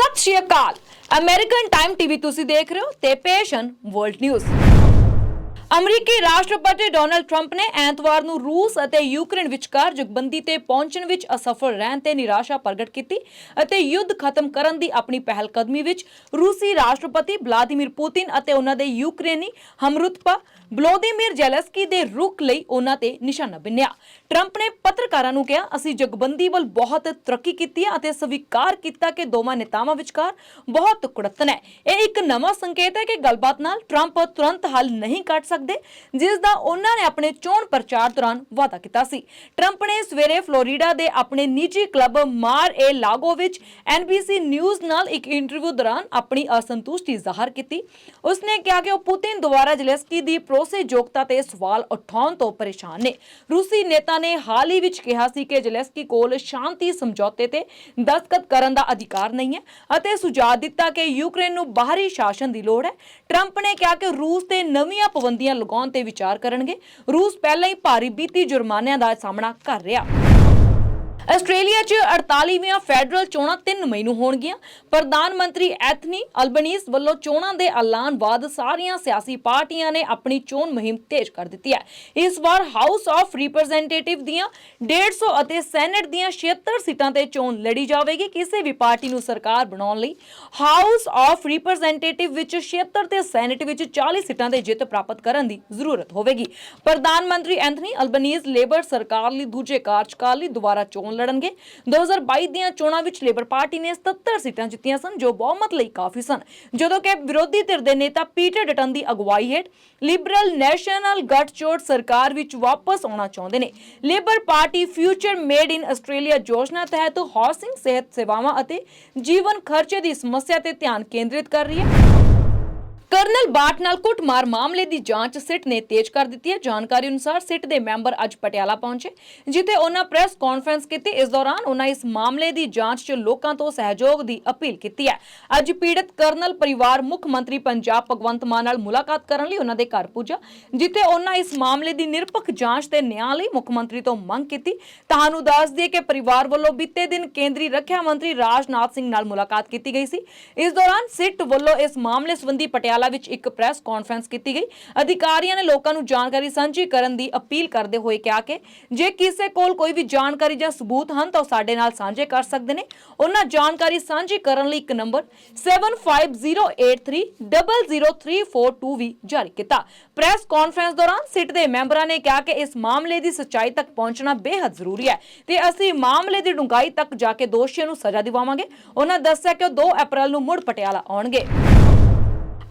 ਸਤਿ ਸ਼੍ਰੀ ਅਕਾਲ। American time TV ਤੁਸੀਂ ਦੇਖ ਰਹੇ ਹੋ ਤੇ ਪੇਸ਼ਨ ਵਰਲਡ ਨਿਊਜ਼ ਅਮਰੀਕੀ ਰਾਸ਼ਟਰਪਤੀ ਡੋਨਲਡ ਟਰੰਪ ਨੇ ਐਤਵਾਰ ਨੂੰ ਰੂਸ ਅਤੇ ਯੂਕਰੇਨ ਵਿਚਕਾਰ ਜੁਗਬੰਦੀ ਤੇ ਪਹੁੰਚਣ ਵਿੱਚ ਅਸਫਲ ਰਹਿਣ ਤੇ ਨਿਰਾਸ਼ਾ ਪ੍ਰਗਟ ਕੀਤੀ ਅਤੇ ਯੁੱਧ ਖਤਮ ਕਰਨ ਦੀ ਆਪਣੀ ਪਹਿਲਕਦਮੀ ਵਿੱਚ ਰੂਸੀ ਰਾਸ਼ਟਰਪਤੀ ਵਲਾਦੀਮੀਰ ਪੁਤਿਨ ਅਤੇ ਉਹਨਾਂ ਦੇ ਯੂਕਰੇਨੀ ਹਮਰੁਤਪਾ ਵਲੋਦੀਮੀਰ ਜ਼ੈਲੈਂਸਕੀ ਦੇ ਰੁਖ ਲਈ ਉਹਨਾਂ ਤੇ ਨਿਸ਼ਾਨਾ ਬਿੰਨਿਆ। ਟਰੰਪ ਨੇ ਪੱਤਰਕਾਰਾਂ ਨੂੰ ਕਿਹਾ, ਅਸੀਂ ਜਗਬੰਦੀ ਵੱਲ ਬਹੁਤ ਤਰੱਕੀ ਕੀਤੀ ਹੈ ਅਤੇ ਸਵੀਕਾਰ ਕੀਤਾ ਕਿ ਦੋਵਾਂ ਨੇਤਾਵਾਂ ਵਿਚਕਾਰ ਬਹੁਤ ਕੁੜੱਤਨ ਹੈ। ਇਹ ਇੱਕ ਨਵਾਂ ਸੰਕੇਤ ਹੈ ਕਿ ਗੱਲਬਾਤ ਨਾਲ ਟਰੰਪ ਤੁਰੰਤ ਹੱਲ ਨਹੀਂ ਕੱਢ ਸਕਦੇ, ਜਿਸ ਦਾ ਉਹਨਾਂ ਨੇ ਆਪਣੇ ਚੋਣ ਪ੍ਰਚਾਰ ਦੌਰਾਨ ਵਾਅਦਾ ਕੀਤਾ ਸੀ। ਟਰੰਪ ਨੇ ਸਵੇਰੇ ਫਲੋਰੀਡਾ ਦੇ ਆਪਣੇ ਨਿੱਜੀ ਕਲੱਬ ਮਾਰ ਏ ਲਾਗੋ ਵਿੱਚ NBC ਨਿਊਜ਼ ਨਾਲ ਇੱਕ ਇੰਟਰਵਿਊ ਦੌਰਾਨ ਆਪਣੀ ਅਸੰਤੁਸ਼ਟੀ ਜ਼ਾਹਰ ਕੀਤੀ। ਉਸਨੇ ਕਿਹਾ ਕਿ ਉਹ ਪੁਤਿਨ ਦੁਆਰਾ ਜ਼ੈਲੈਂਸਕੀ ਦੀ ਭਰੋਸੇਯੋਗਤਾ ਤੇ ਸਵਾਲ ਉਠਾਉਣ ਤੋਂ ਪਰੇਸ਼ਾਨ ਨੇ। ਰੂਸੀ ਨੇਤਾ ਨੇ ਹਾਲ ਹੀ ਵਿੱਚ ਕਿਹਾ ਸੀ ਕਿ ਜ਼ੈਲੈਂਸਕੀ ਕੋਲ ਸ਼ਾਂਤੀ, ਸਮਝੌਤੇ ਤੇ ਦਸਤਖਤ ਕਰਨ ਦਾ ਅਧਿਕਾਰ ਨਹੀਂ ਹੈ ਅਤੇ ਸੁਝਾਅ ਦਿੱਤਾ ਕਿ ਯੂਕਰੇਨ ਨੂੰ ਬਾਹਰੀ ਸ਼ਾਸਨ ਦੀ ਲੋੜ ਹੈ। ਟਰੰਪ ਨੇ ਕਿਹਾ ਕਿ ਰੂਸ ਤੇ ਨਵੀਆਂ ਪਾਬੰਦੀਆਂ ਲਗਾਉਣ ਤੇ ਵਿਚਾਰ ਕਰਨਗੇ। ਰੂਸ ਪਹਿਲਾਂ ਹੀ ਭਾਰੀ ਬੀਤੀ ਜੁਰਮਾਨਿਆਂ ਦਾ ਸਾਹਮਣਾ ਕਰ ਰਿਹਾ। ਆਸਟ੍ਰੇਲੀਆ 'ਚ 48ਵੀਆਂ ਫੈਡਰਲ ਚੋਣਾਂ 3 ਮਈ ਨੂੰ ਹੋਣਗੀਆਂ। ਪ੍ਰਧਾਨ ਮੰਤਰੀ ਐਥਨੀ ਅਲਬਨੀਸ ਵੱਲੋਂ ਚੋਣਾਂ ਦੇ ਐਲਾਨ ਬਾਅਦ ਸਾਰੀਆਂ ਸਿਆਸੀ ਪਾਰਟੀਆਂ ਨੇ ਆਪਣੀ ਚੋਣ ਮੁਹਿੰਮ ਤੇਜ਼ ਕਰ ਦਿੱਤੀ ਹੈ। ਇਸ ਵਾਰ ਹਾਊਸ ਆਫ ਰਿਪਰੈਜ਼ੈਂਟੇਟਿਵ ਦੀਆਂ 150 ਅਤੇ ਸੈਨੇਟ ਦੀਆਂ 76 ਸੀਟਾਂ ਤੇ ਚੋਣ ਲੜੀ ਜਾਵੇਗੀ। ਕਿਸੇ ਵੀ ਪਾਰਟੀ ਨੂੰ ਸਰਕਾਰ ਬਣਾਉਣ ਲਈ ਹਾਊਸ ਆਫ ਰਿਪਰੈਜ਼ੈਂਟੇਟਿਵ ਵਿੱਚ 76 ਤੇ ਸੈਨੇਟ ਵਿੱਚ 40 ਸੀਟਾਂ ਤੇ ਜਿੱਤ ਪ੍ਰਾਪਤ ਕਰਨ ਦੀ ਜ਼ਰੂਰਤ ਹੋਵੇਗੀ। ਪ੍ਰਧਾਨ ਮੰਤਰੀ ਐਂਥਨੀ ਅਲਬਨੀਜ਼ ਲੇਬਰ ਸਰਕਾਰ ਲਈ ਦੂਜੇ ਕਾਰਜਕਾਲ ਲਈ ਦੁਬਾਰਾ ਚੋਣ ਲੜਨਗੇ। 2022 ਦੀਆਂ ਚੋਣਾਂ ਵਿੱਚ ਲੇਬਰ ਪਾਰਟੀ ਨੇ 77 ਸੀਟਾਂ ਜਿੱਤੀਆਂ ਸਨ, ਜੋ ਬਹੁਮਤ ਲਈ ਕਾਫੀ ਸਨ। ਜਦੋਂ ਕਿ ਵਿਰੋਧੀ ਧਿਰ ਦੇ ਨੇਤਾ ਪੀਟਰ ਡਟਨ ਦੀ ਅਗਵਾਈ ਹੇਠ ਲਿਬਰਲ ਨੈਸ਼ਨਲ ਗੱਠਜੋੜ ਸਰਕਾਰ ਵਿੱਚ ਵਾਪਸ ਆਉਣਾ ਚਾਹੁੰਦੇ ਨੇ। Labour Party future made in Australia ਯੋਜਨਾ ਤਹਿਤ ਹਾਊਸਿੰਗ ਸਿਹਤ ਸੇਵਾਵਾਂ ਅਤੇ ਜੀਵਨ ਖਰਚੇ ਦੀ ਸਮੱਸਿਆ ਤੇ ਧਿਆਨ ਕੇਂਦਰਿਤ ਕਰ ਰਹੀ ਹੈ। ਕਰਨਲ ਬਾਟ ਨਾਲ ਕੁੱਟਮਾਰ ਮਾਮਲੇ ਦੀ ਜਾਂਚ ਸਿੱਟ ਨੇ ਤੇਜ਼ ਕਰ ਦਿੱਤੀ ਹੈ। ਜਾਣਕਾਰੀ ਅਨੁਸਾਰ ਸਿਟ ਦੇ ਮੈਂਬਰ ਅੱਜ ਪਟਿਆਲਾ ਪਹੁੰਚੇ, ਜਿੱਥੇ ਉਹਨਾਂ ਪ੍ਰੈਸ ਕਾਨਫਰੰਸ ਕੀਤੀ। ਇਸ ਦੌਰਾਨ ਉਹਨਾਂ ਇਸ ਮਾਮਲੇ ਦੀ ਜਾਂਚ 'ਚ ਲੋਕਾਂ ਤੋਂ ਸਹਿਯੋਗ ਦੀ ਅਪੀਲ ਕੀਤੀ ਹੈ। ਅੱਜ ਪੀੜਤ ਕਰਨਲ ਪਰਿਵਾਰ ਮੁੱਖ ਮੰਤਰੀ ਪੰਜਾਬ ਭਗਵੰਤ ਮਾਨ ਨਾਲ ਮੁਲਾਕਾਤ ਕਰਨ ਲਈ ਉਹਨਾਂ ਦੇ ਘਰ ਪੁੱਜਾ, ਜਿੱਥੇ ਉਹਨਾਂ ਇਸ ਮਾਮਲੇ ਦੀ ਨਿਰਪੱਖ ਜਾਂਚ ਤੇ ਨਿਆਂ ਲਈ ਮੁੱਖ ਮੰਤਰੀ ਤੋਂ ਮੰਗ ਕੀਤੀ। ਤੁਹਾਨੂੰ ਦੱਸ ਦਈਏ ਕਿ ਪਰਿਵਾਰ ਵੱਲੋਂ ਬੀਤੇ ਦਿਨ ਕੇਂਦਰੀ ਰੱਖਿਆ ਮੰਤਰੀ ਰਾਜਨਾਥ ਸਿੰਘ ਨਾਲ ਮੁਲਾਕਾਤ ਕੀਤੀ ਗਈ ਸੀ। ਇਸ ਦੌਰਾਨ ਸਿੱਟ ਵੱਲੋਂ ਇਸ ਮਾਮਲੇ ਸੰਬੰਧੀ ਪਟਿਆਲਾ ਵਿੱਚ ਇੱਕ ਪ੍ਰੈਸ ਕਾਨਫਰੰਸ ਕੀਤੀ ਗਈ। ਅਧਿਕਾਰੀਆਂ ਨੇ ਲੋਕਾਂ ਨੂੰ ਜਾਣਕਾਰੀ ਸਾਂਝੀ ਕਰਨ ਦੀ ਅਪੀਲ ਕਰਦੇ ਹੋਏ ਕਿਹਾ ਕਿ ਜੇ ਕਿਸੇ ਕੋਲ ਕੋਈ ਵੀ ਜਾਣਕਾਰੀ ਜਾਂ ਸਬੂਤ ਹਨ ਤਾਂ ਸਾਡੇ ਨਾਲ ਸਾਂਝੇ ਕਰ ਸਕਦੇ ਨੇ। ਉਹਨਾਂ ਜਾਣਕਾਰੀ ਸਾਂਝੀ ਕਰਨ ਲਈ ਇੱਕ ਨੰਬਰ 7508300342 ਵੀ ਜਾਰੀ ਕੀਤਾ। ਪ੍ਰੈਸ ਕਾਨਫਰੰਸ ਦੌਰਾਨ ਸਿੱਟ ਦੇ ਮੈਂਬਰਾਂ ਨੇ ਕਿਹਾ ਕਿ ਇਸ ਮਾਮਲੇ ਦੀ ਸੱਚਾਈ ਤੱਕ ਪਹੁੰਚਣਾ ਬੇहद ਜ਼ਰੂਰੀ ਹੈ ਤੇ ਅਸੀਂ ਮਾਮਲੇ ਦੀ ਡੂੰਘਾਈ ਤੱਕ ਜਾ ਕੇ ਦੋਸ਼ੀਆਂ ਨੂੰ ਸਜ਼ਾ ਦਿਵਾਵਾਂਗੇ। ਉਹਨਾਂ ਦੱਸਿਆ ਕਿ ਉਹ 2 ਅਪ੍ਰੈਲ ਨੂੰ ਮੁੜ ਪਟਿਆਲਾ ਆਉਣਗੇ।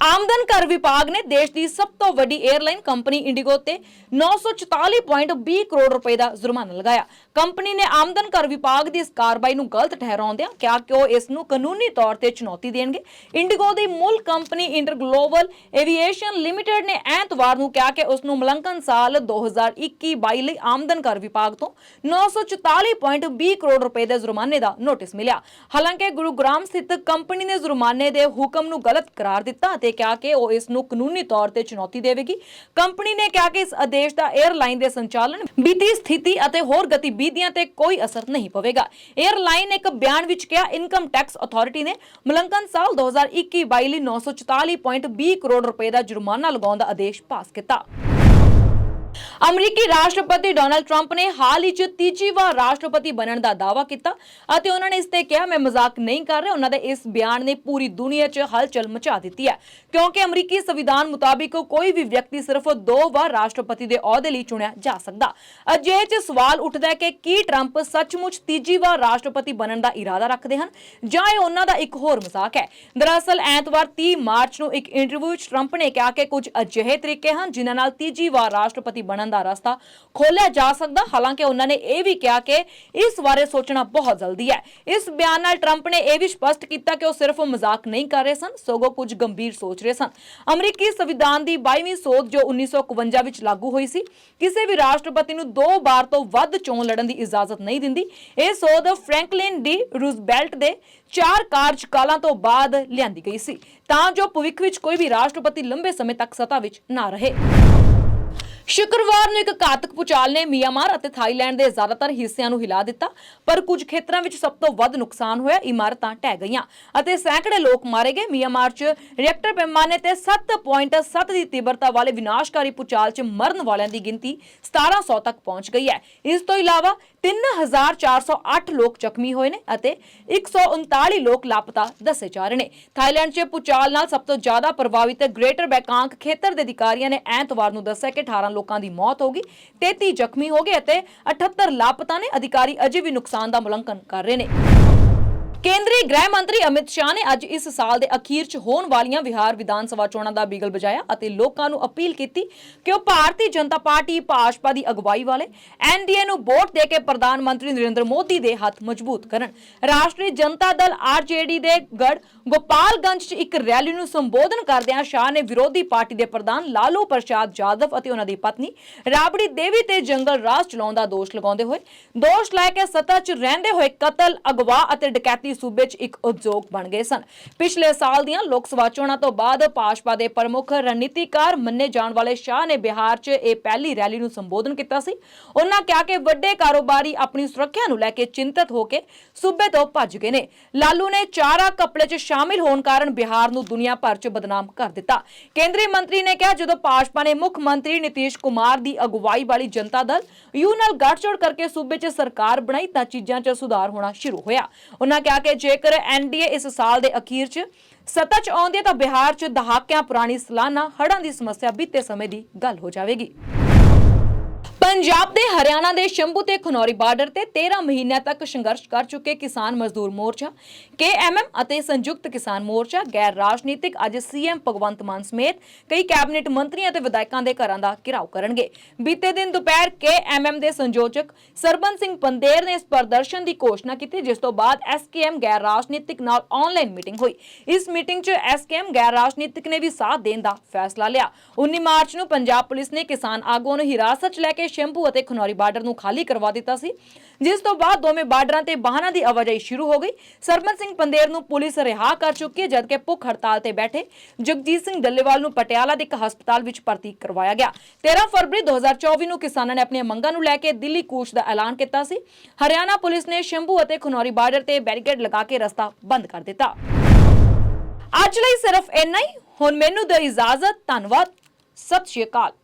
ਆਮਦਨ ਕਰ ਵਿਭਾਗ ਨੇ ਦੇਸ਼ ਦੀ ਸਭ ਤੋਂ ਵੱਡੀ 에ਅਰਲਾਈਨ ਕੰਪਨੀ ਇੰਡੀਗੋ ਤੇ 944.20 ਕਰੋੜ ਰੁਪਏ ਦਾ ਜੁਰਮਾਨਾ ਲਗਾਇਆ। ਕੰਪਨੀ ਨੇ ਆਮਦਨ ਕਰ ਵਿਭਾਗ ਦੀ ਇਸ ਕਾਰਵਾਈ ਨੂੰ ਗਲਤ ਠਹਿਰਾਉਂਦਿਆਂ ਕਿਹਾ ਕਿ ਉਹ ਇਸ ਨੂੰ ਕਾਨੂੰਨੀ ਤੌਰ ਤੇ ਚੁਣੌਤੀ ਦੇਣਗੇ। ਇੰਡੀਗੋ ਦੀ ਮੂਲ company inter global aviation limited ਨੇ ਐਤਵਾਰ ਨੂੰ ਕਿਹਾ ਕਿ ਉਸ ਨੂੰ ਮੁਲੰਕਨ ਸਾਲ 2021-22 ਲਈ ਆਮਦਨ ਕਰ ਵਿਭਾਗ ਤੋਂ 944.20 ਕਰੋੜ ਰੁਪਏ ਦੇ ਜੁਰਮਾਨੇ ਦਾ ਨੋਟਿਸ ਮਿਲਿਆ। ਹਾਲਾਂਕਿ ਗੁਰੂਗ੍ਰਾਮ ਸਥਿਤ ਕੰਪਨੀ ਨੇ ਜੁਰਮਾਨੇ ਦੇ ਹੁਕਮ ਨੂੰ ਗਲਤ ਕਰਾਰ ਦਿੱਤਾ ਅਤੇ ਕਿਹਾ ਕਿ ਉਹ ਇਸ ਨੂੰ ਕਾਨੂੰਨੀ ਤੌਰ ਤੇ ਚੁਣੌਤੀ ਦੇਵੇਗੀ। ਕੰਪਨੀ ਨੇ ਕਿਹਾ ਕਿ ਇਸ ਆਦੇਸ਼ ਦਾ 에ਅਰਲਾਈਨ ਦੇ ਸੰਚਾਲਨ ਵਿੱਤੀ ਸਥਿਤੀ ਅਤੇ ਹੋਰ ਗਤੀਵਿਧੀਆਂ ਤੇ ਕੋਈ ਅਸਰ ਨਹੀਂ ਪਵੇਗਾ। 에ਅਰਲਾਈਨ ਇੱਕ ਬਿਆਨ ਵਿੱਚ ਕਿਹਾ, ਇਨਕਮ ਟੈਕਸ ਅਥਾਰਟੀ ਨੇ ਮੁਲੰਕਨ ਸਾਲ 2021-22 ਲਈ 944.20 ਕਰੋੜ ਰੁਪਏ ਦਾ ਜੁਰਮਾਨਾ ਲਗਾਉਣ ਦਾ ਆਦੇਸ਼ ਪਾਸ ਕੀਤਾ। ਅਮਰੀਕੀ ਰਾਸ਼ਟਰਪਤੀ ਡੋਨਾਲਡ ਟਰੰਪ ਨੇ ਹਾਲ ਹੀ 'ਚ ਤੀਜੀ ਵਾਰ ਰਾਸ਼ਟਰਪਤੀ ਬਣਨ ਦਾ ਦਾਅਵਾ ਕੀਤਾ ਅਤੇ ਉਹਨਾਂ ਨੇ ਇਸ ਤੇ ਕਿਹਾ, ਮੈਂ ਮਜ਼ਾਕ ਨਹੀਂ ਕਰ ਰਿਹਾ। ਉਹਨਾਂ ਦੇ ਇਸ ਬਿਆਨ ਨੇ ਪੂਰੀ ਦੁਨੀਆ 'ਚ ਹਲਚਲ ਮਚਾ ਦਿੱਤੀ ਹੈ, ਕਿਉਂਕਿ ਅਮਰੀਕੀ ਸੰਵਿਧਾਨ ਮੁਤਾਬਿਕ ਕੋਈ ਵੀ ਵਿਅਕਤੀ ਸਿਰਫ ਦੋ ਵਾਰ ਰਾਸ਼ਟਰਪਤੀ ਦੇ ਅਹੁਦੇ ਲਈ ਚੁਣਿਆ ਜਾ ਸਕਦਾ। ਅਜਿਹੇ 'ਚ ਸਵਾਲ ਉੱਠਦਾ ਹੈ ਕਿ ਕੀ ਟਰੰਪ ਸੱਚਮੁੱਚ ਤੀਜੀ ਵਾਰ ਰਾਸ਼ਟਰਪਤੀ ਬਣਨ ਦਾ ਇਰਾਦਾ ਰੱਖਦੇ ਹਨ ਜਾਂ ਇਹ ਉਹਨਾਂ ਦਾ ਇੱਕ ਹੋਰ ਮਜ਼ਾਕ ਹੈ? ਦਰਅਸਲ, ਐਤਵਾਰ 30 ਮਾਰਚ ਨੂੰ ਇੱਕ ਇੰਟਰਵਿਊ ਵਿੱਚ ਟਰੰਪ ਨੇ ਕਿਹਾ ਕਿ ਕੁਝ ਅਜਿਹੇ ਤਰੀਕੇ ਹਨ ਜਿਨ੍ਹਾਂ ਨਾਲ ਤੀਜੀ ਵਾਰ ਰਾਸ਼ਟਰਪਤੀ ਬਣਨ ਦਾ ਰਸਤਾ ਖੋਲ੍ਹਿਆ ਜਾ ਸਕਦਾ। ਹਾਲਾਂਕਿ ਉਹਨਾਂ ਨੇ ਇਹ ਵੀ ਕਿਹਾ ਕਿ ਇਸ ਬਾਰੇ ਸੋਚਣਾ ਬਹੁਤ ਜਲਦੀ ਹੈ। ਇਸ ਬਿਆਨ ਨਾਲ ਟਰੰਪ ਨੇ ਇਹ ਵੀ ਸਪਸ਼ਟ ਕੀਤਾ ਕਿ ਉਹ ਸਿਰਫ ਮਜ਼ਾਕ ਨਹੀਂ ਕਰ ਰਹੇ ਸਨ, ਸਗੋਂ ਕੁਝ ਗੰਭੀਰ ਸੋਚ ਰਹੇ ਸਨ। ਅਮਰੀਕੀ ਸੰਵਿਧਾਨ ਦੀ 22ਵੀਂ ਸੋਧ ਜੋ 1951 ਵਿੱਚ ਲਾਗੂ ਹੋਈ ਸੀ, ਕਿਸੇ ਵੀ ਰਾਸ਼ਟਰਪਤੀ ਨੂੰ ਦੋ ਵਾਰ ਤੋਂ ਵੱਧ ਚੋਣ ਲੜਨ ਦੀ ਇਜਾਜ਼ਤ ਨਹੀਂ ਦਿੰਦੀ। ਇਹ ਸੋਧ ਫ੍ਰੈਂਕਲਿਨ ਡੀ ਰੂਜ਼ਵੈਲਟ ਦੇ ਚਾਰ ਕਾਰਜਕਾਲਾਂ ਤੋਂ ਬਾਅਦ ਲਿਆਂਦੀ ਗਈ ਸੀ, ਤਾਂ ਜੋ ਭਵਿੱਖ ਵਿੱਚ ਕੋਈ ਵੀ ਰਾਸ਼ਟਰਪਤੀ ਲੰਬੇ ਸਮੇਂ ਤੱਕ ਸੱਤਾ ਵਿੱਚ ਨਾ ਰਹੇ। ਸ਼ੁੱਕਰਵਾਰ ਨੂੰ ਇੱਕ ਘਾਤਕ ਭੂਚਾਲ ਨੇ ਮਿਆਂਮਾਰ ਅਤੇ ਥਾਈਲੈਂਡ ਦੇ ਜ਼ਿਆਦਾਤਰ ਹਿੱਸਿਆਂ ਨੂੰ ਹਿਲਾ ਦਿੱਤਾ, ਪਰ ਕੁਝ ਖੇਤਰਾਂ ਵਿੱਚ ਸਭ ਤੋਂ ਵੱਧ ਨੁਕਸਾਨ ਹੋਇਆ, ਇਮਾਰਤਾਂ ਢਹਿ ਗਈਆਂ ਅਤੇ ਸੈਂਕੜੇ ਲੋਕ ਮਾਰੇ ਗਏ। ਮਿਆਂਮਾਰ 'ਚ ਰਿਐਕਟਰ ਪੈਮਾਨੇ ਤੇ 7.7 ਦੀ ਤੀਬਰਤਾ ਵਾਲੇ ਵਿਨਾਸ਼ਕਾਰੀ ਭੂਚਾਲ 'ਚ ਮਰਨ ਵਾਲਿਆਂ ਦੀ ਗਿਣਤੀ 1700 ਤੱਕ ਪਹੁੰਚ ਗਈ ਹੈ। ਇਸ ਤੋਂ ਇਲਾਵਾ 3408 ਲੋਕ ਜ਼ਖਮੀ ਹੋਏ ਨੇ ਅਤੇ 139 ਲੋਕ ਲਾਪਤਾ ਦੱਸੇ ਜਾ ਰਹੇ ਨੇ। ਥਾਈਲੈਂਡ 'ਚ ਭੂਚਾਲ ਨਾਲ ਸਭ ਤੋਂ ਜ਼ਿਆਦਾ ਪ੍ਰਭਾਵਿਤ ਗ੍ਰੇਟਰ ਬੈਕਾਂਗ ਖੇਤਰ ਦੇ ਅਧਿਕਾਰੀਆਂ ਨੇ ਐਤਵਾਰ ਨੂੰ ਦੱਸਿਆ ਕਿ 18 ਲੋਕਾਂ ਦੀ ਮੌਤ ਹੋ ਗਈ 33 ਜ਼ਖਮੀ ਹੋ ਗਏ ਅਤੇ 78 ਲਾਪਤਾ ਨੇ, ਅਧਿਕਾਰੀ ਅਜੇ ਵੀ ਨੁਕਸਾਨ ਦਾ ਮੁਲਾਂਕਣ ਕਰ ਰਹੇ ਨੇ। ਕੇਂਦਰੀ ਗ੍ਰਹਿ ਮੰਤਰੀ ਅਮਿਤ ਸ਼ਾਹ ਨੇ ਅੱਜ ਇਸ ਸਾਲ ਦੇ ਅਖੀਰ 'ਚ ਹੋਣ ਵਾਲੀਆਂ ਵਿਹਾਰ ਵਿਧਾਨ ਸਭਾ ਚੋਣਾਂ ਦਾ ਬਿਗਲ ਵਜਾਇਆ ਅਤੇ ਲੋਕਾਂ ਨੂੰ ਅਪੀਲ ਕੀਤੀ ਕਿ ਉਹ ਭਾਰਤੀ ਜਨਤਾ ਪਾਰਟੀ ਭਾਜਪਾ ਦੀ ਅਗਵਾਈ ਵਾਲੇ ਐਨਡੀਏ ਨੂੰ ਵੋਟ ਦੇ ਕੇ ਪ੍ਰਧਾਨ ਮੰਤਰੀ ਨਰਿੰਦਰ ਮੋਦੀ ਦੇ ਹੱਥ ਮਜ਼ਬੂਤ ਕਰਨ। ਰਾਸ਼ਟਰੀ ਜਨਤਾ ਦਲ ਆਰਜੇਡੀ ਦੇ ਗੜ ਗੋਪਾਲਗੰਜ 'ਚ ਇੱਕ ਰੈਲੀ ਨੂੰ ਸੰਬੋਧਨ ਕਰਦਿਆਂ ਸ਼ਾਹ ਨੇ ਵਿਰੋਧੀ ਪਾਰਟੀ ਦੇ ਪ੍ਰਧਾਨ ਲਾਲੂ ਪ੍ਰਸਾਦ ਯਾਦਵ ਅਤੇ ਉਹਨਾਂ ਦੀ ਪਤਨੀ ਰਾਬੜੀ ਦੇਵੀ ਤੇ ਜੰਗਲ ਰਾਜ ਚਲਾਉਣ ਦਾ ਦੋਸ਼ ਲਗਾਉਂਦੇ ਹੋਏ ਦੋਸ਼ ਲਾਇਆ ਕਿ ਸੱਤਾ 'ਚ ਰਹਿੰਦੇ ਹੋਏ ਕਤਲ, ਅਗਵਾ ਅਤੇ ਡਕੈਤੀ ਸੂਬੇ 'ਚ ਇੱਕ ਉਦਯੋਗ ਬਣ ਗਏ ਸਨ। ਪਿਛਲੇ ਸਾਲ ਦੀਆਂ ਲੋਕ ਸਭਾ ਚੋਣਾਂ ਤੋਂ ਬਾਅਦ ਭਾਜਪਾ ਦੇ ਪ੍ਰਮੁੱਖ ਰਣਨੀਤੀਕਾਰ ਮੰਨੇ ਜਾਣ ਵਾਲੇ ਸ਼ਾਹ ਨੇ ਬਿਹਾਰ 'ਚ ਇਹ ਪਹਿਲੀ ਰੈਲੀ ਨੂੰ ਸੰਬੋਧਨ ਕੀਤਾ ਸੀ। ਉਹਨਾਂ ਕਿਹਾ ਕਿ ਵੱਡੇ ਕਾਰੋਬਾਰੀ ਆਪਣੀ ਸੁਰੱਖਿਆ ਨੂੰ ਲੈ ਕੇ ਚਿੰਤਤ ਹੋ ਕੇ ਸੂਬੇ ਤੋਂ ਭੱਜ ਗਏ ਨੇ। ਲਾਲੂ ਨੇ ਚਾਰਾ ਕਪੜੇ 'ਚ ਸ਼ਾਮਿਲ ਹੋਣ ਕਾਰਨ ਬਿਹਾਰ ਨੂੰ ਦੁਨੀਆ ਭਰ 'ਚ ਬਦਨਾਮ ਕਰ ਦਿੱਤਾ। ਕੇਂਦਰੀ ਮੰਤਰੀ ਨੇ ਕਿਹਾ, ਜਦੋਂ ਭਾਜਪਾ ਨੇ ਮੁੱਖ ਮੰਤਰੀ ਨਿਤੀਸ਼ ਕੁਮਾਰ ਦੀ ਅਗਵਾਈ ਵਾਲੀ ਜਨਤਾ ਦਲ ਯੂ ਨਾਲ ਗੱਠਜੋੜ ਕਰਕੇ ਸੂਬੇ 'ਚ ਸਰਕਾਰ ਬਣਾਈ ਤਾਂ ਚੀਜ਼ਾਂ 'ਚ ਸੁਧਾਰ ਹੋਣਾ ਸ਼ੁਰੂ ਹੋਇਆ। ਉਹਨਾਂ ਕਿਹਾ ਕਿ ਜੇਕਰ ਐਨਡੀਏ ਇਸ ਸਾਲ ਦੇ ਅਖੀਰ 'ਚ ਸੱਤਾ 'ਚ ਆਉਂਦੀ ਹੈ ਤਾਂ ਬਿਹਾਰ 'ਚ ਦਹਾਕਿਆਂ ਪੁਰਾਣੀ ਸਲਾਨਾ ਹੜ੍ਹਾਂ ਦੀ ਸਮੱਸਿਆ ਬੀਤੇ ਸਮੇਂ ਦੀ ਗੱਲ ਹੋ ਜਾਵੇਗੀ। ਪੰਜਾਬ ਦੇ ਹਰਿਆਣਾ ਦੇ ਸ਼ੰਭੂ ਤੇ ਖਨੌਰੀ ਬਾਰਡਰ ਤੇ 13 ਮਹੀਨਿਆਂ ਤੱਕ ਸੰਘਰਸ਼ ਕਰ ਚੁੱਕੇ ਕਿਸਾਨ ਮਜ਼ਦੂਰ ਮੋਰਚਾ, ਕੇਐਮਐਮ ਅਤੇ ਸੰਯੁਕਤ ਕਿਸਾਨ ਮੋਰਚਾ, ਗੈਰ ਰਾਜਨੀਤਿਕ ਅੱਜ ਸੀਐਮ ਭਗਵੰਤ ਮਾਨ ਸਮੇਤ ਕਈ ਕੈਬਨਿਟ ਮੰਤਰੀਆਂ ਤੇ ਵਿਧਾਇਕਾਂ ਦੇ ਘਰਾਂ ਦਾ ਘਿਰਾਓ ਕਰਨਗੇ। ਬੀਤੇ ਦਿਨ ਦੁਪਹਿਰ ਕੇਐਮਐਮ ਦੇ ਸੰਯੋਜਕ ਸਰਬਨ ਸਿੰਘ ਪੰਦੇਰ ਨੇ ਇਸ ਪ੍ਰਦਰਸ਼ਨ ਦੀ ਘੋਸ਼ਣਾ ਕੀਤੀ, ਜਿਸ ਤੋਂ ਬਾਅਦ ਐਸਕੇਐਮ ਗੈਰ ਰਾਜਨੀਤਿਕ ਨਾਲ ਆਨਲਾਈਨ ਮੀਟਿੰਗ ਹੋਈ। ਇਸ ਮੀਟਿੰਗ 'ਚ ਐਸਕੇਐਮ ਗੈਰ ਰਾਜਨੀਤਿਕ ਨੇ ਵੀ ਸਾਥ ਦੇਣ ਦਾ ਫੈਸਲਾ ਲਿਆ। 19 ਮਾਰਚ ਨੂੰ ਪੰਜਾਬ ਪੁਲਿਸ ਨੇ ਕਿਸਾਨ ਆਗੂਆਂ ਨੂੰ ਹਿਰਾਸਤ 'ਚ ਲੈ ਕੇ ਸ਼ੰਭੂ ਅਤੇ ਖਨੌਰੀ ਬਾਰਡਰ ਨੂੰ ਖਾਲੀ ਕਰਵਾ ਦਿੱਤਾ ਸੀ। ਜਿਸ ਤੋਂ ਬਾਅਦ ਦੋਵੇਂ ਬਾਰਡਰਾਂ ਤੇ ਵਾਹਨਾਂ ਦੀ ਆਵਾਜਾਈ ਸ਼ੁਰੂ ਹੋ ਗਈ। ਸਰਬਨ ਸਿੰਘ ਪੰਦੇਰ ਨੂੰ ਪੁਲਿਸ ਰਿਹਾ ਕਰ ਚੁੱਕੀ ਹੈ, ਜਦਕਿ ਭੁੱਖ ਹੜਤਾਲ ਤੇ ਬੈਠੇ ਜਗਜੀਤ ਸਿੰਘ ਡੱਲੇਵਾਲ ਨੂੰ ਪਟਿਆਲਾ ਦੇ ਇੱਕ ਹਸਪਤਾਲ ਵਿੱਚ ਭਰਤੀ ਕਰਵਾਇਆ ਗਿਆ। 13 ਫਰਵਰੀ 2024 ਨੂੰ ਕਿਸਾਨਾਂ ਨੇ ਆਪਣੀਆਂ ਮੰਗਾਂ ਨੂੰ ਲੈ ਕੇ ਦਿੱਲੀ ਕੂਚ ਦਾ ਐਲਾਨ ਕੀਤਾ ਸੀ। ਹਰਿਆਣਾ ਪੁਲਿਸ ਨੇ ਸ਼ੰਭੂ ਅਤੇ ਖਨੌਰੀ ਬਾਰਡਰ ਤੇ ਬੈਰੀਕੇਡ ਲਗਾ ਕੇ ਰਸਤਾ ਬੰਦ ਕਰ ਦਿੱਤਾ। ਅੱਜ ਲਈ ਸਿਰਫ ਇੰਨਾ ਹੀ। ਹੁਣ ਮੈਨੂੰ ਦੇ ਇਜਾਜ਼ਤ। ਧੰਨਵਾਦ। ਸਤਿ ਸ਼੍ਰੀ ਅਕਾਲ।